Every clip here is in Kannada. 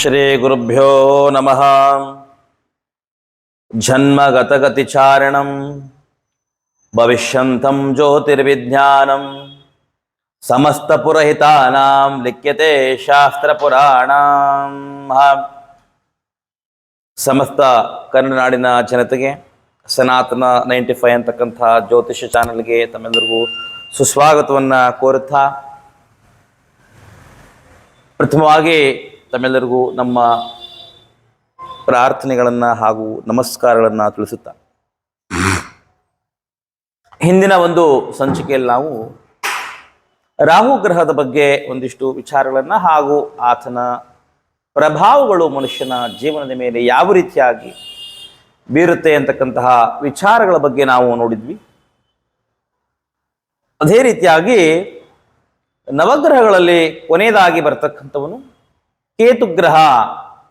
श्रीगुरुभ्यो नमः जन्मगतगतिचारणं भविष्यन्तं ज्योतिर्विज्ञानं समस्तपुरहितानां लिख्यते ಶಾಸ್ತ್ರಪುರಾಣಂ ಸಮಸ್ತ ಕನ್ನಡ ನಾಡಿನ ಜನತೆಗೆ ಸನಾತನ ನೈಂಟಿ ಫೈವ್ ಅಂತಕ್ಕಂಥ ಜ್ಯೋತಿಷ್ಯ ಚಾನಲ್ಗೆ ತಮ್ಮೆಲ್ಲರಿಗೂ ಸುಸ್ವಾಗತವನ್ನು ಕೋರುತ್ತಾ ಪ್ರಥಮವಾಗಿ ತಮ್ಮೆಲ್ಲರಿಗೂ ನಮ್ಮ ಪ್ರಾರ್ಥನೆಗಳನ್ನು ಹಾಗೂ ನಮಸ್ಕಾರಗಳನ್ನು ತಿಳಿಸುತ್ತಾ. ಹಿಂದಿನ ಒಂದು ಸಂಚಿಕೆಯಲ್ಲಿ ನಾವು ರಾಹು ಗ್ರಹದ ಬಗ್ಗೆ ಒಂದಿಷ್ಟು ವಿಚಾರಗಳನ್ನು ಹಾಗೂ ಆತನ ಪ್ರಭಾವಗಳು ಮನುಷ್ಯನ ಜೀವನದ ಮೇಲೆ ಯಾವ ರೀತಿಯಾಗಿ ಬೀರುತ್ತೆ ಅಂತಕ್ಕಂತಹ ವಿಚಾರಗಳ ಬಗ್ಗೆ ನಾವು ನೋಡಿದ್ವಿ. ಅದೇ ರೀತಿಯಾಗಿ ನವಗ್ರಹಗಳಲ್ಲಿ ಕೊನೆಯದಾಗಿ ಬರ್ತಕ್ಕಂಥವನು ಕೇತುಗ್ರಹ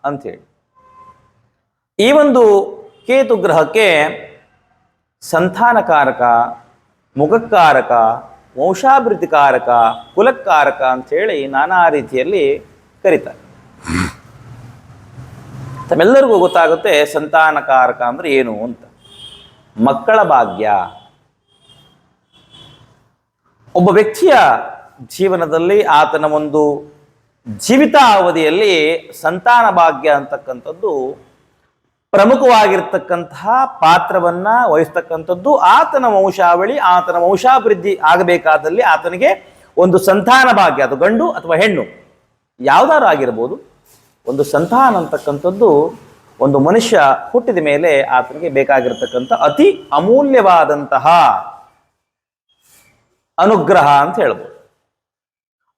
ಅಂಥೇಳಿ ಈ ಒಂದು ಕೇತುಗ್ರಹಕ್ಕೆ ಸಂತಾನಕಾರಕ, ಮುಖಕ್ಕಾರಕ ವಂಶಾಭಿವೃದ್ಧಿಕಾರಕ ಕುಲಕ್ಕಾರಕ ಅಂಥೇಳಿ ನಾನಾ ರೀತಿಯಲ್ಲಿ ಕರೀತಾರೆ. ತಮ್ಮೆಲ್ಲರಿಗೂ ಗೊತ್ತಾಗುತ್ತೆ ಸಂತಾನಕಾರಕ ಅಂದ್ರೆ ಏನು ಅಂತ. ಮಕ್ಕಳ ಭಾಗ್ಯ. ಒಬ್ಬ ವ್ಯಕ್ತಿಯ ಜೀವನದಲ್ಲಿ ಆತನ ಒಂದು ಜೀವಿತಾವಧಿಯಲ್ಲಿ ಸಂತಾನ ಭಾಗ್ಯ ಅಂತಕ್ಕಂಥದ್ದು ಪ್ರಮುಖವಾಗಿರ್ತಕ್ಕಂತಹ ಪಾತ್ರವನ್ನ ವಹಿಸ್ತಕ್ಕಂಥದ್ದು ಆತನ ವಂಶಾವಳಿ, ಆತನ ವಂಶಾಭಿವೃದ್ಧಿ ಆಗಬೇಕಾದಲ್ಲಿ ಆತನಿಗೆ ಒಂದು ಸಂತಾನ ಭಾಗ್ಯ, ಅದು ಗಂಡು ಅಥವಾ ಹೆಣ್ಣು ಯಾವ್ದಾರು ಆಗಿರ್ಬೋದು. ಒಂದು ಸಂತಾನ ಅಂತಕ್ಕಂಥದ್ದು ಒಂದು ಮನುಷ್ಯ ಹುಟ್ಟಿದ ಮೇಲೆ ಆತನಿಗೆ ಬೇಕಾಗಿರ್ತಕ್ಕಂಥ ಅತಿ ಅಮೂಲ್ಯವಾದಂತಹ ಅನುಗ್ರಹ ಅಂತ ಹೇಳ್ಬೋದು.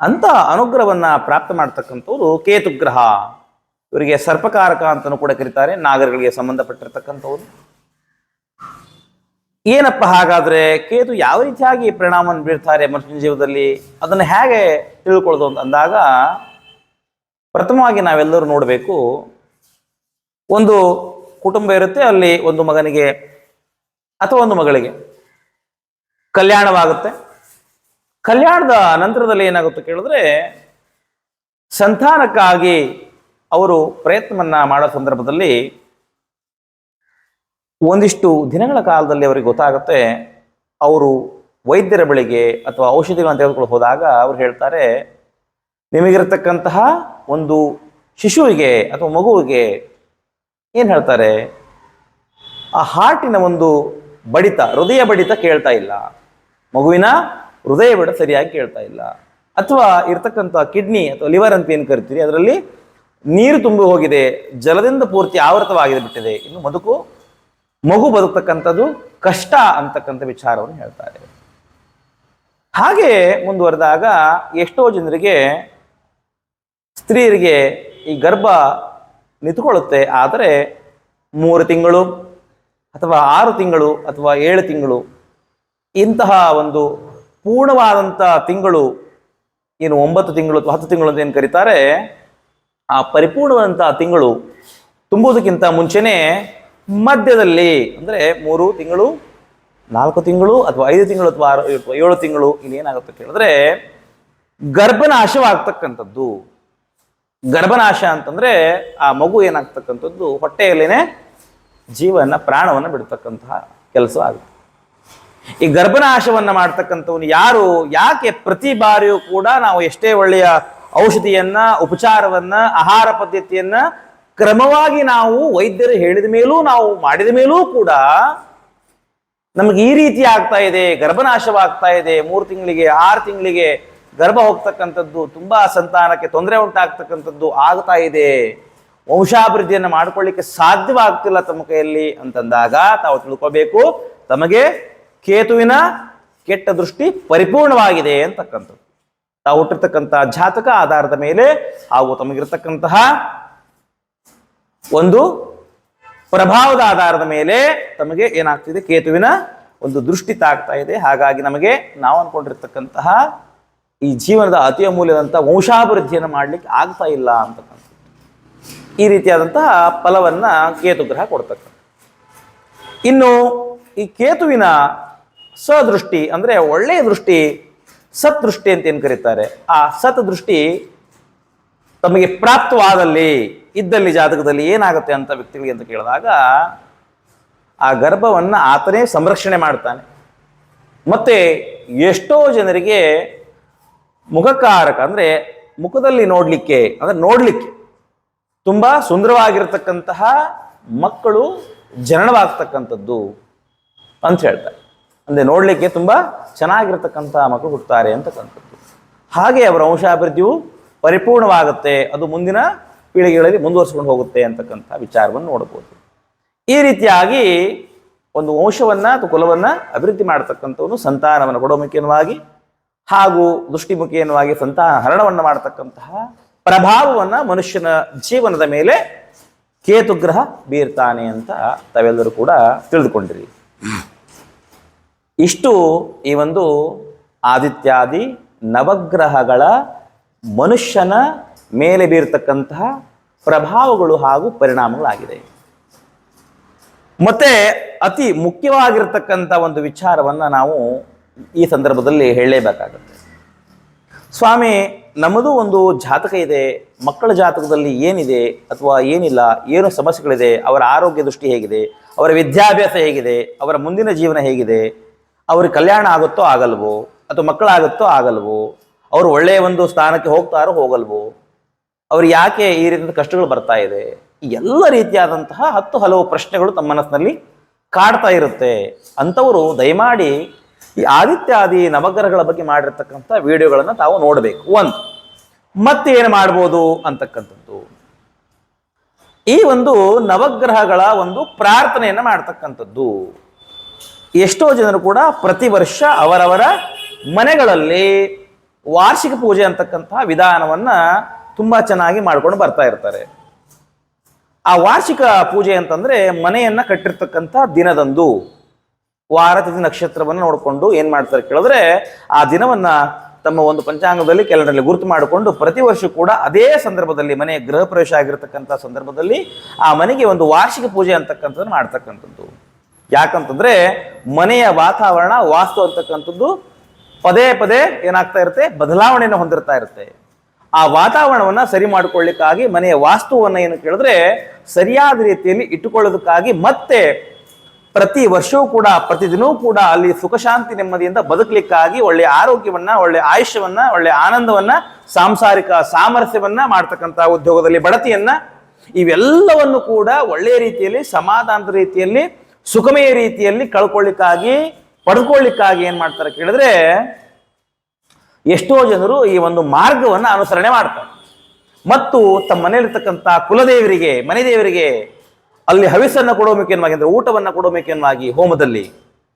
ಅಂತ ಅನುಗ್ರಹವನ್ನ ಪ್ರಾಪ್ತ ಮಾಡ್ತಕ್ಕಂಥವ್ರು ಕೇತುಗ್ರಹ. ಇವರಿಗೆ ಸರ್ಪಕಾರಕ ಅಂತಲೂ ಕೂಡ ಕರೀತಾರೆ, ನಾಗರಗಳಿಗೆ ಸಂಬಂಧಪಟ್ಟಿರ್ತಕ್ಕಂಥವ್ರು. ಏನಪ್ಪ ಹಾಗಾದ್ರೆ, ಕೇತು ಯಾವ ರೀತಿಯಾಗಿ ಪರಿಣಾಮವನ್ನು ಬೀರ್ತಾರೆ ಮನುಷ್ಯನ ಜೀವನದಲ್ಲಿ? ಅದನ್ನು ಹೇಗೆ ತಿಳ್ಕೊಳ್ಳೋದು ಅಂತ ಅಂದಾಗ, ಪ್ರಥಮವಾಗಿ ನಾವೆಲ್ಲರೂ ನೋಡಬೇಕು, ಒಂದು ಕುಟುಂಬ ಇರುತ್ತೆ, ಅಲ್ಲಿ ಒಂದು ಮಗನಿಗೆ ಅಥವಾ ಒಂದು ಮಗಳಿಗೆ ಕಲ್ಯಾಣವಾಗುತ್ತೆ. ಕಲ್ಯಾಣದ ನಂತರದಲ್ಲಿ ಏನಾಗುತ್ತೆ ಕೇಳಿದ್ರೆ ಸಂತಾನಕ್ಕಾಗಿ ಅವರು ಪ್ರಯತ್ನವನ್ನ ಮಾಡೋ ಸಂದರ್ಭದಲ್ಲಿ ಒಂದಿಷ್ಟು ದಿನಗಳ ಕಾಲದಲ್ಲಿ ಅವರಿಗೆ ಗೊತ್ತಾಗುತ್ತೆ, ಅವರು ವೈದ್ಯರ ಬಳಿಗೆ ಅಥವಾ ಔಷಧಿಗಳನ್ನು ತೆಗೆದುಕೊಂಡು ಹೋದಾಗ ಅವ್ರು ಹೇಳ್ತಾರೆ, ನಿಮಗಿರತಕ್ಕಂತಹ ಒಂದು ಶಿಶುವಿಗೆ ಅಥವಾ ಮಗುವಿಗೆ ಏನು ಹೇಳ್ತಾರೆ, ಆ ಹಾರ್ಟಿನ ಒಂದು ಬಡಿತ, ಹೃದಯ ಬಡಿತ ಕೇಳ್ತಾ ಇಲ್ಲ. ಮಗುವಿನ ಹೃದಯ ಬೇಡ ಸರಿಯಾಗಿ ಕೇಳ್ತಾ ಇಲ್ಲ. ಅಥವಾ ಇರ್ತಕ್ಕಂಥ ಕಿಡ್ನಿ ಅಥವಾ ಲಿವರ್ ಅಂತ ಏನು ಕರಿತೀರಿ, ಅದರಲ್ಲಿ ನೀರು ತುಂಬಿ ಹೋಗಿದೆ, ಜಲದಿಂದ ಪೂರ್ತಿ ಆವೃತವಾಗಿದೆ, ಬಿಟ್ಟಿದೆ. ಇನ್ನು ಮದುಕು ಮಗು ಬದುಕ್ತಕ್ಕಂಥದ್ದು ಕಷ್ಟ ಅಂತಕ್ಕಂಥ ವಿಚಾರವನ್ನು ಹೇಳ್ತಾರೆ ಹಾಗೆ ಮುಂದುವರೆದಾಗ ಎಷ್ಟೋ ಜನರಿಗೆ ಸ್ತ್ರೀಯರಿಗೆ ಈ ಗರ್ಭ ನಿಂತುಕೊಳ್ಳುತ್ತೆ, ಆದರೆ ಮೂರು ತಿಂಗಳು ಅಥವಾ ಆರು ತಿಂಗಳು ಅಥವಾ ಏಳು ತಿಂಗಳು ಇಂತಹ ಒಂದು ಪೂರ್ಣವಾದಂಥ ತಿಂಗಳು ಏನು ಒಂಬತ್ತು ತಿಂಗಳು ಅಥವಾ ಹತ್ತು ತಿಂಗಳು ಅಂತ ಏನು ಕರೀತಾರೆ? ಆ ಪರಿಪೂರ್ಣವಾದಂಥ ತಿಂಗಳು ತುಂಬುವುದಕ್ಕಿಂತ ಮುಂಚೆನೇ ಮಧ್ಯದಲ್ಲಿ ಅಂದರೆ ಮೂರು ತಿಂಗಳು, ನಾಲ್ಕು ತಿಂಗಳು ಅಥವಾ ಐದು ತಿಂಗಳು ಅಥವಾ ಆರು ಏಳು ತಿಂಗಳು ಇಲ್ಲಿ ಏನಾಗುತ್ತೆ ಕೇಳಿದ್ರೆ ಗರ್ಭನಾಶವಾಗ್ತಕ್ಕಂಥದ್ದು. ಗರ್ಭನಾಶ ಅಂತಂದ್ರೆ ಆ ಮಗು ಏನಾಗ್ತಕ್ಕಂಥದ್ದು ಹೊಟ್ಟೆಯಲ್ಲೇನೆ ಜೀವನ ಪ್ರಾಣವನ್ನು ಬಿಡ್ತಕ್ಕಂತಹ ಕೆಲಸ ಆಗುತ್ತೆ. ಈ ಗರ್ಭನಾಶವನ್ನ ಮಾಡ್ತಕ್ಕಂಥವನು ಯಾರು? ಯಾಕೆ ಪ್ರತಿ ಬಾರಿಯೂ ಕೂಡ ನಾವು ಎಷ್ಟೇ ಒಳ್ಳೆಯ ಔಷಧಿಯನ್ನ, ಉಪಚಾರವನ್ನ, ಆಹಾರ ಪದ್ಧತಿಯನ್ನ ಕ್ರಮವಾಗಿ ನಾವು ವೈದ್ಯರು ಹೇಳಿದ ಮೇಲೂ ನಾವು ಮಾಡಿದ ಮೇಲೂ ಕೂಡ ನಮಗೆ ಈ ರೀತಿ ಆಗ್ತಾ ಇದೆ, ಗರ್ಭನಾಶವಾಗ್ತಾ ಇದೆ, ಮೂರು ತಿಂಗಳಿಗೆ, ಆರು ತಿಂಗಳಿಗೆ ಗರ್ಭ ಹೋಗ್ತಕ್ಕಂಥದ್ದು ತುಂಬಾ ಸಂತಾನಕ್ಕೆ ತೊಂದರೆ ಉಂಟಾಗ್ತಕ್ಕಂಥದ್ದು ಆಗ್ತಾ ಇದೆ. ವಂಶಾಭಿವೃದ್ಧಿಯನ್ನು ಮಾಡ್ಕೊಳ್ಳಿಕ್ಕೆ ಸಾಧ್ಯವಾಗ್ತಿಲ್ಲ ತಮ್ಮ ಕೈಯಲ್ಲಿ ಅಂತಂದಾಗ ತಾವು ತಿಳ್ಕೋಬೇಕು. ತಮಗೆ ಕೇತುವಿನ ಕೆಟ್ಟ ದೃಷ್ಟಿ ಪರಿಪೂರ್ಣವಾಗಿದೆ ಅಂತಕ್ಕಂಥದ್ದು. ತಾವು ಹುಟ್ಟಿರ್ತಕ್ಕಂತಹ ಜಾತಕ ಆಧಾರದ ಮೇಲೆ ಹಾಗೂ ತಮಗಿರ್ತಕ್ಕಂತಹ ಒಂದು ಪ್ರಭಾವದ ಆಧಾರದ ಮೇಲೆ ತಮಗೆ ಏನಾಗ್ತಿದೆ? ಕೇತುವಿನ ಒಂದು ದೃಷ್ಟಿ ತಾಗ್ತಾ ಇದೆ. ಹಾಗಾಗಿ ನಮಗೆ ನಾವು ಅನ್ಕೊಂಡಿರ್ತಕ್ಕಂತಹ ಈ ಜೀವನದ ಅತಿ ಅಮೂಲ್ಯದಂತಹ ವಂಶಾಭಿವೃದ್ಧಿಯನ್ನು ಮಾಡ್ಲಿಕ್ಕೆ ಆಗ್ತಾ ಇಲ್ಲ ಅಂತಕ್ಕಂಥದ್ದು. ಈ ರೀತಿಯಾದಂತಹ ಫಲವನ್ನ ಕೇತು ಗ್ರಹ ಕೊಡ್ತಕ್ಕಂಥ ಇನ್ನು ಈ ಕೇತುವಿನ ಸದೃಷ್ಟಿ ಅಂದ್ರೆ ಒಳ್ಳೆಯ ದೃಷ್ಟಿ, ಸತ್ ದೃಷ್ಟಿ ಅಂತ ಏನು ಕರೀತಾರೆ? ಆ ಸತ್ ದೃಷ್ಟಿ ತಮಗೆ ಪ್ರಾಪ್ತವಾದಲ್ಲಿ, ಇದ್ದಲ್ಲಿ ಜಾತಕದಲ್ಲಿ ಏನಾಗುತ್ತೆ ಅಂತ ವ್ಯಕ್ತಿಗಳಿಗೆ ಅಂತ ಕೇಳಿದಾಗ, ಆ ಗರ್ಭವನ್ನು ಆತನೇ ಸಂರಕ್ಷಣೆ ಮಾಡ್ತಾನೆ. ಮತ್ತೆ ಎಷ್ಟೋ ಜನರಿಗೆ ಮುಖಕಾರಕ ಅಂದರೆ ಮುಖದಲ್ಲಿ ನೋಡಲಿಕ್ಕೆ, ಅಂದರೆ ನೋಡಲಿಕ್ಕೆ ತುಂಬ ಸುಂದರವಾಗಿರ್ತಕ್ಕಂತಹ ಮಕ್ಕಳು ಜನನವಾಗ್ತಕ್ಕಂಥದ್ದು ಅಂತ ಹೇಳ್ತಾರೆ. ಅಂದರೆ ನೋಡಲಿಕ್ಕೆ ತುಂಬ ಚೆನ್ನಾಗಿರ್ತಕ್ಕಂಥ ಮಕ್ಕಳು ಹುಡ್ತಾರೆ ಅಂತಕ್ಕಂಥದ್ದು ಹಾಗೆ ಅವರ ವಂಶಾಭಿವೃದ್ಧಿಯು ಪರಿಪೂರ್ಣವಾಗುತ್ತೆ. ಅದು ಮುಂದಿನ ಪೀಳಿಗೆಗಳಲ್ಲಿ ಮುಂದುವರಿಸ್ಕೊಂಡು ಹೋಗುತ್ತೆ ಅಂತಕ್ಕಂಥ ವಿಚಾರವನ್ನು ನೋಡಬಹುದು. ಈ ರೀತಿಯಾಗಿ ಒಂದು ವಂಶವನ್ನು ಅಥವಾ ಕುಲವನ್ನು ಅಭಿವೃದ್ಧಿ ಮಾಡತಕ್ಕಂಥವನು ಸಂತಾನವನ್ನು ಕೊಡೋ ಹಾಗೂ ದೃಷ್ಟಿಮುಖೇನವಾಗಿ ಸಂತಾನ ಹರಣವನ್ನು ಮಾಡತಕ್ಕಂತಹ ಪ್ರಭಾವವನ್ನು ಮನುಷ್ಯನ ಜೀವನದ ಮೇಲೆ ಕೇತುಗ್ರಹ ಬೀರ್ತಾನೆ ಅಂತ ತಾವೆಲ್ಲರೂ ಕೂಡ ತಿಳಿದುಕೊಂಡಿರಿ. ಇಷ್ಟು ಈ ಒಂದು ಆದಿತ್ಯಾದಿ ನವಗ್ರಹಗಳ ಮನುಷ್ಯನ ಮೇಲೆ ಬೀರ್ತಕ್ಕಂತಹ ಪ್ರಭಾವಗಳು ಹಾಗೂ ಪರಿಣಾಮಗಳಾಗಿದೆ. ಮತ್ತೆ ಅತಿ ಮುಖ್ಯವಾಗಿರ್ತಕ್ಕಂಥ ಒಂದು ವಿಚಾರವನ್ನು ನಾವು ಈ ಸಂದರ್ಭದಲ್ಲಿ ಹೇಳಲೇಬೇಕಾಗುತ್ತೆ. ಸ್ವಾಮಿ, ನಮ್ಮದು ಒಂದು ಜಾತಕ ಇದೆ, ಮಕ್ಕಳ ಜಾತಕದಲ್ಲಿ ಏನಿದೆ ಅಥವಾ ಏನಿಲ್ಲ, ಏನು ಸಮಸ್ಯೆಗಳಿದೆ, ಅವರ ಆರೋಗ್ಯ ದೃಷ್ಟಿ ಹೇಗಿದೆ, ಅವರ ವಿದ್ಯಾಭ್ಯಾಸ ಹೇಗಿದೆ, ಅವರ ಮುಂದಿನ ಜೀವನ ಹೇಗಿದೆ ಅವ್ರಿಗೆ ಕಲ್ಯಾಣ ಆಗುತ್ತೋ ಆಗಲ್ವೋ, ಅಥವಾ ಮಕ್ಕಳಾಗುತ್ತೋ ಆಗಲ್ವೋ, ಅವರು ಒಳ್ಳೆಯ ಒಂದು ಸ್ಥಾನಕ್ಕೆ ಹೋಗ್ತಾರೋ ಹೋಗಲ್ವೋ, ಅವ್ರು ಯಾಕೆ ಈ ರೀತಿಯ ಕಷ್ಟಗಳು ಬರ್ತಾ ಇದೆ ಎಲ್ಲ ರೀತಿಯಾದಂತಹ ಹತ್ತು ಹಲವು ಪ್ರಶ್ನೆಗಳು ತಮ್ಮ ಮನಸ್ಸಿನಲ್ಲಿ ಕಾಡ್ತಾ ಇರುತ್ತೆ ಅಂಥವರು ದಯಮಾಡಿ ಈ ಆದಿತ್ಯಾದಿ ನವಗ್ರಹಗಳ ಬಗ್ಗೆ ಮಾಡಿರ್ತಕ್ಕಂಥ ವಿಡಿಯೋಗಳನ್ನು ತಾವು ನೋಡಬೇಕು. ಒಂದು ಮತ್ತೆ ಏನು ಮಾಡ್ಬೋದು ಅಂತಕ್ಕಂಥದ್ದು. ಈ ಒಂದು ನವಗ್ರಹಗಳ ಒಂದು ಪ್ರಾರ್ಥನೆಯನ್ನು ಮಾಡ್ತಕ್ಕಂಥದ್ದು. ಎಷ್ಟೋ ಜನರು ಕೂಡ ಪ್ರತಿ ವರ್ಷ ಅವರವರ ಮನೆಗಳಲ್ಲಿ ವಾರ್ಷಿಕ ಪೂಜೆ ಅಂತಕ್ಕಂತಹ ವಿಧಾನವನ್ನ ತುಂಬಾ ಚೆನ್ನಾಗಿ ಮಾಡ್ಕೊಂಡು ಬರ್ತಾ ಇರ್ತಾರೆ. ಆ ವಾರ್ಷಿಕ ಪೂಜೆ ಅಂತಂದ್ರೆ ಮನೆಯನ್ನ ಕಟ್ಟಿರ್ತಕ್ಕಂಥ ದಿನದಂದು. ವಾರ ತಿಥಿ ನಕ್ಷತ್ರವನ್ನು ನೋಡಿಕೊಂಡು ಏನ್ ಮಾಡ್ತಾರೆ ಕೇಳಿದ್ರೆ ಆ ದಿನವನ್ನ ತಮ್ಮ ಒಂದು ಪಂಚಾಂಗದಲ್ಲಿ ಕ್ಯಾಲೆಂಡರ್ಲಿ ಗುರುತು ಮಾಡಿಕೊಂಡು ಪ್ರತಿ ವರ್ಷ ಕೂಡ ಅದೇ ಸಂದರ್ಭದಲ್ಲಿ ಮನೆಯ ಗೃಹ ಪ್ರವೇಶ ಆಗಿರ್ತಕ್ಕಂಥ ಸಂದರ್ಭದಲ್ಲಿ ಆ ಮನೆಗೆ ಒಂದು ವಾರ್ಷಿಕ ಪೂಜೆ ಅಂತಕ್ಕಂಥದ್ದು ಮಾಡ್ತಕ್ಕಂಥದ್ದು. ಯಾಕಂತಂದ್ರೆ ಮನೆಯ ವಾತಾವರಣ ವಾಸ್ತು ಅಂತಕ್ಕಂಥದ್ದು ಪದೇ ಪದೇ ಏನಾಗ್ತಾ ಇರುತ್ತೆ, ಬದಲಾವಣೆಯನ್ನು ಹೊಂದಿರ್ತಾ ಇರುತ್ತೆ. ಆ ವಾತಾವರಣವನ್ನ ಸರಿ ಮಾಡಿಕೊಳ್ಳಿಕ್ಕಾಗಿ ಮನೆಯ ವಾಸ್ತುವನ್ನ ಏನು ಕೇಳಿದ್ರೆ ಸರಿಯಾದ ರೀತಿಯಲ್ಲಿ ಇಟ್ಟುಕೊಳ್ಳೋದಕ್ಕಾಗಿ ಮತ್ತೆ ಪ್ರತಿ ವರ್ಷವೂ ಕೂಡ ಪ್ರತಿದಿನವೂ ಕೂಡ ಅಲ್ಲಿ ಸುಖಶಾಂತಿ ನೆಮ್ಮದಿಯಿಂದ ಬದುಕಲಿಕ್ಕಾಗಿ ಒಳ್ಳೆಯ ಆರೋಗ್ಯವನ್ನ ಒಳ್ಳೆಯ ಆಯುಷ್ಯವನ್ನ ಒಳ್ಳೆಯ ಆನಂದವನ್ನ, ಸಾಂಸಾರಿಕ ಸಾಮರಸ್ಯವನ್ನ ಮಾಡ್ತಕ್ಕಂಥ ಉದ್ಯೋಗದಲ್ಲಿ, ಬಡತಿಯನ್ನ ಇವೆಲ್ಲವನ್ನು ಕೂಡ ಒಳ್ಳೆಯ ರೀತಿಯಲ್ಲಿ, ಸಮಾಧಾನದ ರೀತಿಯಲ್ಲಿ ಸುಖಮಯ ರೀತಿಯಲ್ಲಿ ಕಳ್ಕೊಳ್ಳಿಕ್ಕಾಗಿ, ಪಡ್ಕೊಳ್ಳಿಕ್ಕಾಗಿ ಏನ್ ಮಾಡ್ತಾರೆ ಕೇಳಿದ್ರೆ, ಎಷ್ಟೋ ಜನರು ಈ ಒಂದು ಮಾರ್ಗವನ್ನು ಅನುಸರಣೆ ಮಾಡ್ತಾರೆ. ಮತ್ತು ತಮ್ಮ ಮನೆಯಲ್ಲಿರ್ತಕ್ಕಂಥ ಕುಲದೇವರಿಗೆ ಮನೆ ದೇವರಿಗೆ ಅಲ್ಲಿ ಹವಿಸನ್ನು ಕೊಡೋ ಮುಖ್ಯವಾಗಿ ಅಂದ್ರೆ ಊಟವನ್ನು ಕೊಡೋ ಮುಖ್ಯವಾಗಿ ಹೋಮದಲ್ಲಿ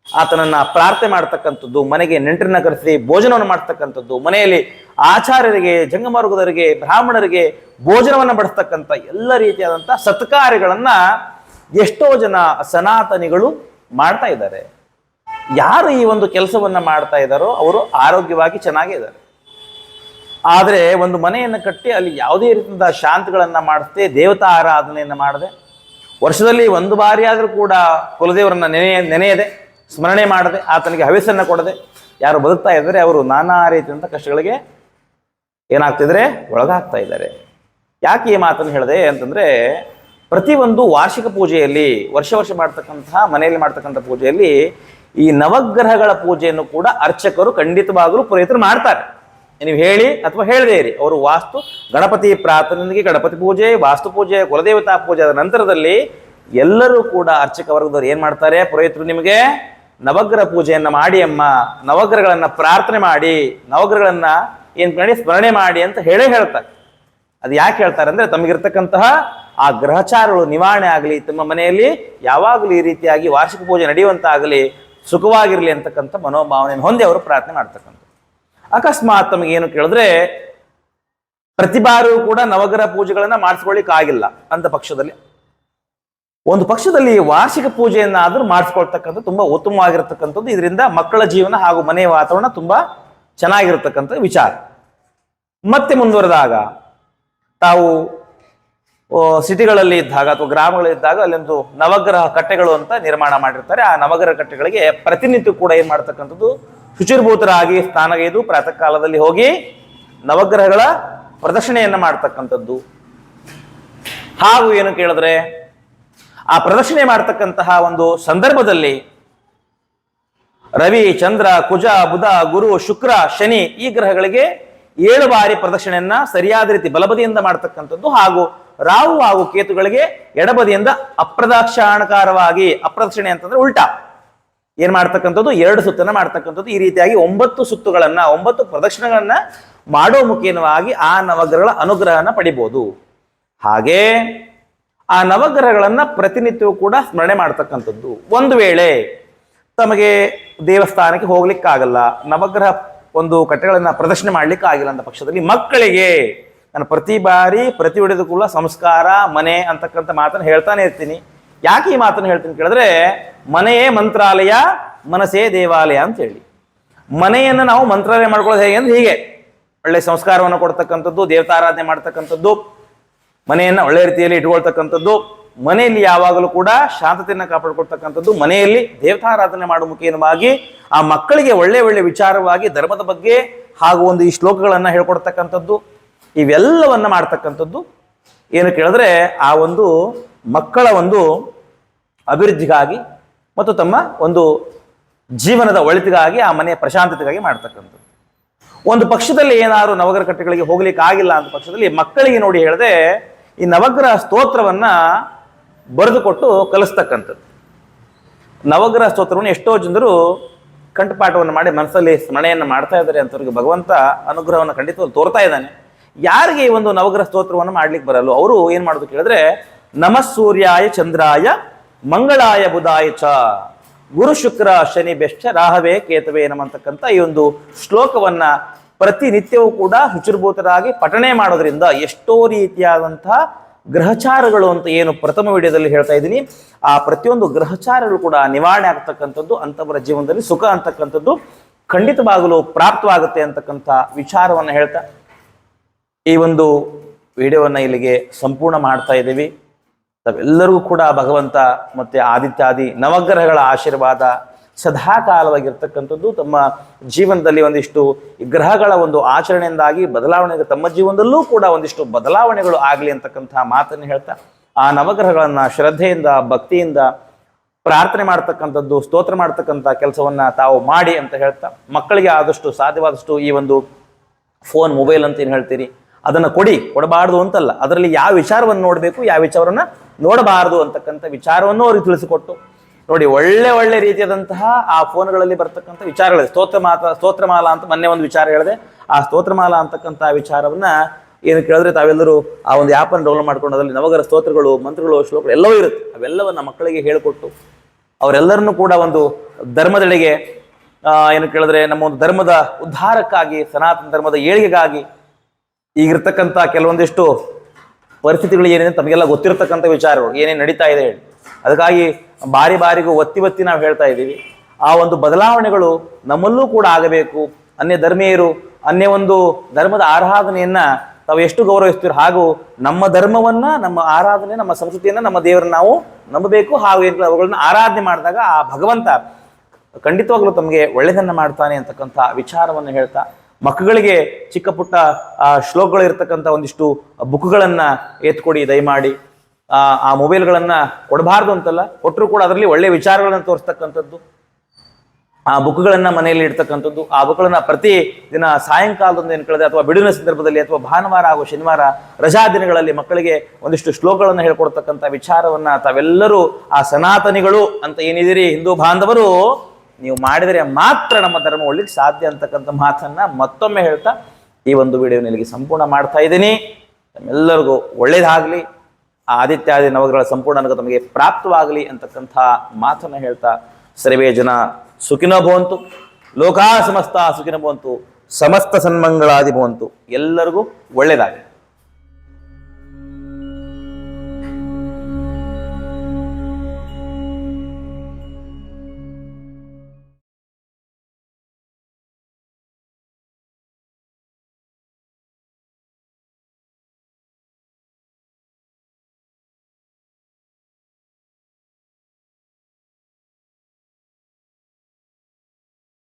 ಆತನನ್ನ ಪ್ರಾರ್ಥನೆ ಮಾಡ್ತಕ್ಕಂಥದ್ದು, ಮನೆಗೆ ನೆಂಟರನ್ನ ಕರೆಸಿ ಭೋಜನವನ್ನು ಮಾಡ್ತಕ್ಕಂಥದ್ದು, ಮನೆಯಲ್ಲಿ ಆಚಾರ್ಯರಿಗೆ ಜಂಗಮಾರ್ಗದವರಿಗೆ ಬ್ರಾಹ್ಮಣರಿಗೆ ಭೋಜನವನ್ನು ಬಡಿಸ್ತಕ್ಕಂಥ ಎಲ್ಲ ರೀತಿಯಾದಂಥ ಸತ್ಕಾರ್ಯಗಳನ್ನ ಎಷ್ಟೋ ಜನ ಸನಾತನಿಗಳು ಮಾಡ್ತಾ ಇದ್ದಾರೆ. ಯಾರು ಈ ಒಂದು ಕೆಲಸವನ್ನು ಮಾಡ್ತಾ ಇದ್ದಾರೋ ಅವರು ಆರೋಗ್ಯವಾಗಿ ಚೆನ್ನಾಗೇ ಇದ್ದಾರೆ. ಆದರೆ ಒಂದು ಮನೆಯನ್ನು ಕಟ್ಟಿ ಅಲ್ಲಿ ಯಾವುದೇ ರೀತಿಯಿಂದ ಶಾಂತಿಗಳನ್ನು ಮಾಡಿಸದೆ, ದೇವತಾ ಆರಾಧನೆಯನ್ನು ಮಾಡದೆ. ವರ್ಷದಲ್ಲಿ ಒಂದು ಬಾರಿ ಆದರೂ ಕೂಡ ಕುಲದೇವರನ್ನ ನೆನೆಯ ನೆನೆಯದೆ, ಸ್ಮರಣೆ ಮಾಡದೆ, ಆತನಿಗೆ ಹವಿಸನ್ನ ಕೊಡದೆ ಯಾರು ಬದುಕ್ತಾ ಇದ್ದಾರೆ ಅವರು ನಾನಾ ರೀತಿಯಂಥ ಕಷ್ಟಗಳಿಗೆ ಏನಾಗ್ತಿದ್ರೆ ಒಳಗಾಗ್ತಾ ಇದ್ದಾರೆ. ಯಾಕೆ ಈ ಮಾತನ್ನು ಹೇಳಿದೆ ಅಂತಂದ್ರೆ ಪ್ರತಿಯೊಂದು ವಾರ್ಷಿಕ ಪೂಜೆಯಲ್ಲಿ, ವರ್ಷ ವರ್ಷ ಮಾಡ್ತಕ್ಕಂತಹ ಮನೆಯಲ್ಲಿ ಮಾಡ್ತಕ್ಕಂಥ ಪೂಜೆಯಲ್ಲಿ ಈ ನವಗ್ರಹಗಳ ಪೂಜೆಯನ್ನು ಕೂಡ ಅರ್ಚಕರು ಖಂಡಿತವಾಗಲೂ ಪುರೋಹಿತರು ಮಾಡ್ತಾರೆ. ನೀವು ಹೇಳಿ ಅಥವಾ ಹೇಳದೇ ಇರಿ. ಅವರು ವಾಸ್ತು ಗಣಪತಿ ಪ್ರಾರ್ಥನೆಗೆ ಗಣಪತಿ ಪೂಜೆ, ವಾಸ್ತು ಪೂಜೆ, ಕುಲದೇವತಾ ಪೂಜೆ ಆದ ನಂತರದಲ್ಲಿ ಎಲ್ಲರೂ ಕೂಡ ಅರ್ಚಕ ವರ್ಗದವರು ಏನು ಮಾಡ್ತಾರೆ? ಪುರೋಹಿತರು ನಿಮಗೆ ನವಗ್ರಹ ಪೂಜೆಯನ್ನು ಮಾಡಿ ಅಮ್ಮ, ನವಗ್ರಹಗಳನ್ನು ಪ್ರಾರ್ಥನೆ ಮಾಡಿ, ನವಗ್ರಹಗಳನ್ನು ಏನು ಮಾಡಿ, ಸ್ಮರಣೆ ಮಾಡಿ ಅಂತ ಹೇಳೇ ಹೇಳ್ತಾರೆ. ಅದು ಯಾಕೆ ಹೇಳ್ತಾರೆ ಅಂದ್ರೆ ತಮಗಿರ್ತಕ್ಕಂತಹ ಆ ಗ್ರಹಚಾರಗಳು ನಿವಾರಣೆ ಆಗಲಿ, ತಮ್ಮ ಮನೆಯಲ್ಲಿ ಯಾವಾಗಲೂ ಈ ರೀತಿಯಾಗಿ ವಾರ್ಷಿಕ ಪೂಜೆ ನಡೆಯುವಂತಾಗಲಿ, ಸುಖವಾಗಿರಲಿ ಅಂತಕ್ಕಂಥ ಮನೋಭಾವನೆಯನ್ನು ಹೊಂದಿ ಅವರು ಪ್ರಾರ್ಥನೆ ಮಾಡ್ತಕ್ಕಂಥ ಅಕಸ್ಮಾತ್ ಏನು ಕೇಳಿದ್ರೆ, ಪ್ರತಿ ಬಾರಿಯೂ ಕೂಡ ನವಗ್ರಹ ಪೂಜೆಗಳನ್ನ ಮಾಡಿಸ್ಕೊಳ್ಳಿಕ್ ಆಗಿಲ್ಲ ಅಂತ ಪಕ್ಷದಲ್ಲಿ. ಒಂದು ಪಕ್ಷದಲ್ಲಿ ವಾರ್ಷಿಕ ಪೂಜೆಯನ್ನಾದ್ರೂ ಮಾಡಿಸ್ಕೊಳ್ತಕ್ಕಂಥ ತುಂಬಾ ಉತ್ತಮವಾಗಿರ್ತಕ್ಕಂಥದ್ದು, ಇದರಿಂದ ಮಕ್ಕಳ ಜೀವನ ಹಾಗೂ ಮನೆಯ ವಾತಾವರಣ ತುಂಬಾ ಚೆನ್ನಾಗಿರತಕ್ಕಂಥ ವಿಚಾರ. ಮತ್ತೆ ಮುಂದುವರೆದಾಗ ತಾವು ಸಿಟಿಗಳಲ್ಲಿ ಇದ್ದಾಗ ಅಥವಾ ಗ್ರಾಮಗಳಿದ್ದಾಗ ಅಲ್ಲೊಂದು ನವಗ್ರಹ ಕಟ್ಟೆಗಳು ಅಂತ ನಿರ್ಮಾಣ ಮಾಡಿರ್ತಾರೆ. ಆ ನವಗ್ರಹ ಕಟ್ಟೆಗಳಿಗೆ ಪ್ರತಿನಿತ್ಯ ಕೂಡ ಏನ್ ಮಾಡ್ತಕ್ಕಂಥದ್ದು? ಶುಚಿರ್ಭೂತರಾಗಿ ಸ್ನಾನಗೈದು ಪ್ರಾತಃ ಕಾಲದಲ್ಲಿ ಹೋಗಿ ನವಗ್ರಹಗಳ ಪ್ರದಕ್ಷಿಣೆಯನ್ನ ಮಾಡ್ತಕ್ಕಂಥದ್ದು. ಹಾಗೂ ಏನು ಕೇಳಿದ್ರೆ, ಆ ಪ್ರದಕ್ಷಿಣೆ ಮಾಡ್ತಕ್ಕಂತಹ ಒಂದು ಸಂದರ್ಭದಲ್ಲಿ ರವಿ, ಚಂದ್ರ, ಕುಜ, ಬುಧ, ಗುರು, ಶುಕ್ರ, ಶನಿ ಈ ಗ್ರಹಗಳಿಗೆ ಏಳು ಬಾರಿ ಪ್ರದಕ್ಷಿಣೆಯನ್ನ ಸರಿಯಾದ ರೀತಿ ಬಲಬದಿಯಿಂದ ಮಾಡ್ತಕ್ಕಂಥದ್ದು. ಹಾಗೂ ರಾಹು ಹಾಗೂ ಕೇತುಗಳಿಗೆ ಎಡಬದಿಯಿಂದ ಅಪ್ರದಕ್ಷಾಣಕಾರವಾಗಿ, ಅಪ್ರದಕ್ಷಿಣೆ ಅಂತಂದ್ರೆ ಉಲ್ಟಾ. ಏನ್ ಮಾಡ್ತಕ್ಕಂಥದ್ದು? ಎರಡು ಸುತ್ತನ್ನ ಮಾಡ್ತಕ್ಕಂಥದ್ದು. ಈ ರೀತಿಯಾಗಿ ಒಂಬತ್ತು ಸುತ್ತುಗಳನ್ನ, ಒಂಬತ್ತು ಪ್ರದಕ್ಷಿಣಗಳನ್ನ ಮಾಡೋ ಮುಖೇನವಾಗಿ ಆ ನವಗ್ರಹಗಳ ಅನುಗ್ರಹನ ಪಡಿಬಹುದು ಹಾಗೆ ಆ ನವಗ್ರಹಗಳನ್ನ ಪ್ರತಿನಿತ್ಯವೂ ಕೂಡ ಸ್ಮರಣೆ ಮಾಡ್ತಕ್ಕಂಥದ್ದು. ಒಂದು ವೇಳೆ ತಮಗೆ ದೇವಸ್ಥಾನಕ್ಕೆ ಹೋಗ್ಲಿಕ್ಕಾಗಲ್ಲ, ನವಗ್ರಹ ಒಂದು ಕಟ್ಟೆಗಳನ್ನ ಪ್ರದರ್ಶನ ಮಾಡ್ಲಿಕ್ಕೆ ಆಗಿಲ್ಲ ಅಂತ ಪಕ್ಷದಲ್ಲಿ ಮಕ್ಕಳಿಗೆ ನಾನು ಪ್ರತಿ ಬಾರಿ, ಪ್ರತಿ ಕೂಡ ಸಂಸ್ಕಾರ, ಮನೆ ಅಂತಕ್ಕಂಥ ಮಾತನ್ನು ಹೇಳ್ತಾನೆ ಇರ್ತೀನಿ. ಯಾಕೆ ಈ ಮಾತನ್ನು ಹೇಳ್ತೀನಿ ಕೇಳಿದ್ರೆ, ಮನೆಯೇ ಮಂತ್ರಾಲಯ, ಮನಸ್ಸೇ ದೇವಾಲಯ ಅಂತ ಹೇಳಿ ಮನೆಯನ್ನು ನಾವು ಮಂತ್ರಾಲಯ ಮಾಡ್ಕೊಳ್ಳೋದು ಹೇಗೆ ಅಂದ್ರೆ ಹೀಗೆ. ಒಳ್ಳೆ ಸಂಸ್ಕಾರವನ್ನು ಕೊಡ್ತಕ್ಕಂಥದ್ದು, ದೇವತಾರಾಧನೆ ಮಾಡ್ತಕ್ಕಂಥದ್ದು, ಮನೆಯನ್ನು ಒಳ್ಳೆ ರೀತಿಯಲ್ಲಿ ಇಟ್ಕೊಳ್ತಕ್ಕಂಥದ್ದು, ಮನೆಯಲ್ಲಿ ಯಾವಾಗಲೂ ಕೂಡ ಶಾಂತತೆಯನ್ನು ಕಾಪಾಡ್ಕೊಳ್ತಕ್ಕಂಥದ್ದು, ಮನೆಯಲ್ಲಿ ದೇವತಾರಾಧನೆ ಮಾಡುವ ಮುಖೇನವಾಗಿ ಆ ಮಕ್ಕಳಿಗೆ ಒಳ್ಳೆ ಒಳ್ಳೆ ವಿಚಾರವಾಗಿ, ಧರ್ಮದ ಬಗ್ಗೆ ಹಾಗೂ ಒಂದು ಈ ಶ್ಲೋಕಗಳನ್ನು ಹೇಳ್ಕೊಡ್ತಕ್ಕಂಥದ್ದು ಇವೆಲ್ಲವನ್ನ ಮಾಡ್ತಕ್ಕಂಥದ್ದು. ಏನು ಕೇಳಿದ್ರೆ ಆ ಒಂದು ಮಕ್ಕಳ ಒಂದು ಅಭಿವೃದ್ಧಿಗಾಗಿ ಮತ್ತು ತಮ್ಮ ಒಂದು ಜೀವನದ ಒಳಿತಿಗಾಗಿ, ಆ ಮನೆಯ ಪ್ರಶಾಂತತೆಗಾಗಿ ಮಾಡ್ತಕ್ಕಂಥದ್ದು. ಒಂದು ಪಕ್ಷದಲ್ಲಿ ಏನಾದರೂ ನವಗ್ರಹ ಕಟ್ಟೆಗಳಿಗೆ ಹೋಗ್ಲಿಕ್ಕೆ ಆಗಿಲ್ಲ ಅಂತ ಪಕ್ಷದಲ್ಲಿ ಮಕ್ಕಳಿಗೆ ನೋಡಿ ಹೇಳದೆ ಈ ನವಗ್ರಹ ಸ್ತೋತ್ರವನ್ನ ಬರೆದುಕೊಟ್ಟು ಕಲಿಸ್ತಕ್ಕಂಥದ್ದು. ನವಗ್ರಹ ಸ್ತೋತ್ರವನ್ನು ಎಷ್ಟೋ ಜನರು ಕಂಠಪಾಠವನ್ನು ಮಾಡಿ ಮನಸ್ಸಲ್ಲಿ ಸ್ಮರಣೆಯನ್ನು ಮಾಡ್ತಾ ಇದ್ದಾರೆ ಅಂತವ್ರಿಗೆ ಭಗವಂತ ಅನುಗ್ರಹವನ್ನು ಖಂಡಿತವಾಗಿ ತೋರ್ತಾ ಇದ್ದಾನೆ. ಯಾರಿಗೆ ಈ ಒಂದು ನವಗ್ರಹ ಸ್ತೋತ್ರವನ್ನು ಮಾಡ್ಲಿಕ್ಕೆ ಬರಲ್ಲ ಅವರು ಏನ್ ಮಾಡೋದು ಕೇಳಿದ್ರೆ, ನಮಃ ಸೂರ್ಯಾಯ ಚಂದ್ರಾಯ, ಮಂಗಳಾಯ ಬುಧಾಯ ಚ. ಗುರು ಶುಕ್ರ ಶನಿ ಬೆಷ್ಟ ರಾಹವೇ ಕೇತವೇ ನಮ್ಮಂತಕ್ಕಂಥ ಈ ಒಂದು ಶ್ಲೋಕವನ್ನ ಪ್ರತಿನಿತ್ಯವೂ ಕೂಡ ಶುಚಿರ್ಭೂತರಾಗಿ ಪಠಣೆ ಮಾಡೋದ್ರಿಂದ ಎಷ್ಟೋ ರೀತಿಯಾದಂತಹ ಗ್ರಹಚಾರಗಳು ಅಂತ ಏನು ಪ್ರಥಮ ವಿಡಿಯೋದಲ್ಲಿ ಹೇಳ್ತಾ ಇದ್ದೀನಿ. ಆ ಪ್ರತಿಯೊಂದು ಗ್ರಹಚಾರಗಳು ಕೂಡ ನಿವಾರಣೆ ಆಗ್ತಕ್ಕಂಥದ್ದು, ಅಂತವರ ಜೀವನದಲ್ಲಿ ಸುಖ ಅಂತಕ್ಕಂಥದ್ದು ಖಂಡಿತವಾಗಲು ಪ್ರಾಪ್ತವಾಗುತ್ತೆ ಅಂತಕ್ಕಂಥ ವಿಚಾರವನ್ನು ಹೇಳ್ತಾ ಈ ಒಂದು ವಿಡಿಯೋವನ್ನು ಇಲ್ಲಿಗೆ ಸಂಪೂರ್ಣ ಮಾಡ್ತಾ ಇದ್ದೀವಿ. ತಾವೆಲ್ಲರಿಗೂ ಕೂಡ ಭಗವಂತ ಮತ್ತು ಆದಿತ್ಯಾದಿ ನವಗ್ರಹಗಳ ಆಶೀರ್ವಾದ ಸದಾಕಾಲವಾಗಿರ್ತಕ್ಕಂಥದ್ದು. ತಮ್ಮ ಜೀವನದಲ್ಲಿ ಒಂದಿಷ್ಟು ಗ್ರಹಗಳ ಒಂದು ಆಚರಣೆಯಿಂದಾಗಿ ಬದಲಾವಣೆ ತಮ್ಮ ಜೀವನದಲ್ಲೂ ಕೂಡ ಒಂದಿಷ್ಟು ಬದಲಾವಣೆಗಳು ಆಗಲಿ ಅಂತಕ್ಕಂಥ ಮಾತನ್ನು ಹೇಳ್ತಾ, ಆ ನವಗ್ರಹಗಳನ್ನು ಶ್ರದ್ಧೆಯಿಂದ, ಭಕ್ತಿಯಿಂದ ಪ್ರಾರ್ಥನೆ ಮಾಡ್ತಕ್ಕಂಥದ್ದು, ಸ್ತೋತ್ರ ಮಾಡ್ತಕ್ಕಂಥ ಕೆಲಸವನ್ನು ತಾವು ಮಾಡಿ ಅಂತ ಹೇಳ್ತಾ, ಮಕ್ಕಳಿಗೆ ಆದಷ್ಟು ಸಾಧ್ಯವಾದಷ್ಟು ಈ ಒಂದು ಫೋನ್, ಮೊಬೈಲ್ ಅಂತ ಏನು ಹೇಳ್ತೀರಿ? ಅದನ್ನ ಕೊಡಿ, ಕೊಡಬಾರ್ದು ಅಂತಲ್ಲ. ಅದರಲ್ಲಿ ಯಾವ ವಿಚಾರವನ್ನು ನೋಡಬೇಕು, ಯಾವ ವಿಚಾರವನ್ನು ನೋಡಬಾರದು ಅಂತಕ್ಕಂಥ ವಿಚಾರವನ್ನು ಅವ್ರಿಗೆ ತಿಳಿಸಿಕೊಟ್ಟು, ನೋಡಿ ಒಳ್ಳೆ ಒಳ್ಳೆ ರೀತಿಯಾದಂತಹ ಆ ಫೋನ್ಗಳಲ್ಲಿ ಬರ್ತಕ್ಕಂಥ ವಿಚಾರಗಳಿದೆ. ಸ್ತೋತ್ರ ಮಾತ ಸ್ತೋತ್ರಮಾಲಾ ಅಂತ ಮೊನ್ನೆ ಒಂದು ವಿಚಾರ ಹೇಳಿದೆ. ಆ ಸ್ತೋತ್ರಮಾಲಾ ಅಂತಕ್ಕಂಥ ವಿಚಾರವನ್ನ ಏನು ಕೇಳಿದ್ರೆ ತಾವೆಲ್ಲರೂ ಆ ಒಂದು ಆ್ಯಪನ್ನು ಡೌನ್ಲೋಡ್ ಮಾಡ್ಕೊಂಡು ಅದರಲ್ಲಿ ನವಗರ ಸ್ತೋತ್ರಗಳು, ಮಂತ್ರಗಳು, ಶ್ಲೋಕಗಳು ಎಲ್ಲವೂ ಇರುತ್ತೆ. ಅವೆಲ್ಲವನ್ನ ಮಕ್ಕಳಿಗೆ ಹೇಳಿಕೊಟ್ಟು, ಅವರೆಲ್ಲರನ್ನೂ ಕೂಡ ಒಂದು ಧರ್ಮದೆಡೆಗೆ ಏನು ಕೇಳಿದ್ರೆ ನಮ್ಮ ಒಂದು ಧರ್ಮದ ಉದ್ಧಾರಕ್ಕಾಗಿ, ಸನಾತನ ಧರ್ಮದ ಏಳಿಗೆಗಾಗಿ ಈಗಿರ್ತಕ್ಕಂಥ ಕೆಲವೊಂದಿಷ್ಟು ಪರಿಸ್ಥಿತಿಗಳು ಏನಿದೆ ತಮಗೆಲ್ಲ ಗೊತ್ತಿರತಕ್ಕಂಥ ವಿಚಾರಗಳು ಏನೇನು ನಡೀತಾ ಇದೆ ಹೇಳಿ. ಅದಕ್ಕಾಗಿ ಬಾರಿ ಬಾರಿಗೂ ಒತ್ತಿ ಒತ್ತಿ ನಾವು ಹೇಳ್ತಾ ಇದ್ದೀವಿ. ಆ ಒಂದು ಬದಲಾವಣೆಗಳು ನಮ್ಮಲ್ಲೂ ಕೂಡ ಆಗಬೇಕು. ಅನ್ಯ ಧರ್ಮೀಯರು, ಅನ್ಯ ಒಂದು ಧರ್ಮದ ಆರಾಧನೆಯನ್ನ ತಾವು ಎಷ್ಟು ಗೌರವಿಸ್ತೀರೋ ಹಾಗೂ ನಮ್ಮ ಧರ್ಮವನ್ನ, ನಮ್ಮ ಆರಾಧನೆ, ನಮ್ಮ ಸಂಸ್ಕೃತಿಯನ್ನ, ನಮ್ಮ ದೇವರನ್ನ ನಾವು ನಂಬಬೇಕು ಹಾಗೂ ಏನು ಅವುಗಳನ್ನ ಆರಾಧನೆ ಮಾಡಿದಾಗ ಆ ಭಗವಂತ ಖಂಡಿತವಾಗ್ಲೂ ತಮಗೆ ಒಳ್ಳೆಯದನ್ನ ಮಾಡ್ತಾನೆ ಅಂತಕ್ಕಂಥ ವಿಚಾರವನ್ನು ಹೇಳ್ತಾ ಮಕ್ಕಳಿಗೆ ಚಿಕ್ಕ ಪುಟ್ಟ ಶ್ಲೋಕಗಳು ಇರ್ತಕ್ಕಂಥ ಒಂದಿಷ್ಟು ಬುಕ್ಗಳನ್ನ ಎತ್ಕೊಡಿ ದಯಮಾಡಿ. ಆ ಆ ಮೊಬೈಲ್ಗಳನ್ನ ಕೊಡಬಾರ್ದು ಅಂತಲ್ಲ ಕೊಟ್ಟರು ಕೂಡ ಅದರಲ್ಲಿ ಒಳ್ಳೆಯ ವಿಚಾರಗಳನ್ನ ತೋರಿಸ್ತಕ್ಕಂಥದ್ದು. ಆ ಬುಕ್ಗಳನ್ನ ಮನೆಯಲ್ಲಿ ಇಡ್ತಕ್ಕಂಥದ್ದು, ಆ ಬುಕ್ಗಳನ್ನ ಪ್ರತಿ ದಿನ ಸಾಯಂಕಾಲದೊಂದು ಏನು ಕಳೆದ ಅಥವಾ ಬಿಡುವಿನ ಸಂದರ್ಭದಲ್ಲಿ, ಅಥವಾ ಭಾನುವಾರ ಹಾಗೂ ಶನಿವಾರ ರಜಾ ದಿನಗಳಲ್ಲಿ ಮಕ್ಕಳಿಗೆ ಒಂದಿಷ್ಟು ಶ್ಲೋಕಗಳನ್ನು ಹೇಳ್ಕೊಡ್ತಕ್ಕಂಥ ವಿಚಾರವನ್ನ ತಾವೆಲ್ಲರೂ, ಆ ಸನಾತನಿಗಳು ಅಂತ ಏನಿದ್ದೀರಿ, ಹಿಂದೂ ಬಾಂಧವರು ನೀವು ಮಾಡಿದರೆ ಮಾತ್ರ ನಮ್ಮ ಧರ್ಮ ಒಳ್ಳಿಗೆ ಸಾಧ್ಯ ಅಂತಕ್ಕಂಥ ಮಾತನ್ನ ಮತ್ತೊಮ್ಮೆ ಹೇಳ್ತಾ ಈ ಒಂದು ವಿಡಿಯೋನ ಇಲ್ಲಿಗೆ ಸಂಪೂರ್ಣ ಮಾಡ್ತಾ ಇದ್ದೀನಿ. ತಮ್ಮೆಲ್ಲರಿಗೂ ಒಳ್ಳೇದಾಗಲಿ. ಆ ಆದಿತ್ಯಾದಿ ನವಗ್ರಹ ಸಂಪೂರ್ಣ ತಮಗೆ ಪ್ರಾಪ್ತವಾಗಲಿ ಅಂತಕ್ಕಂಥ ಮಾತನ್ನು ಹೇಳ್ತಾ ಸರ್ವೇ ಜನ ಸುಖಿನೋ ಭವಂತು. ಲೋಕಾ ಸಮಸ್ತ ಸುಖಿನ ಭವಂತು. ಸಮಸ್ತ ಸನ್ಮಂಗಳಾದಿ ಭವಂತು. ಎಲ್ಲರಿಗೂ ಒಳ್ಳೇದಾಗಲಿ.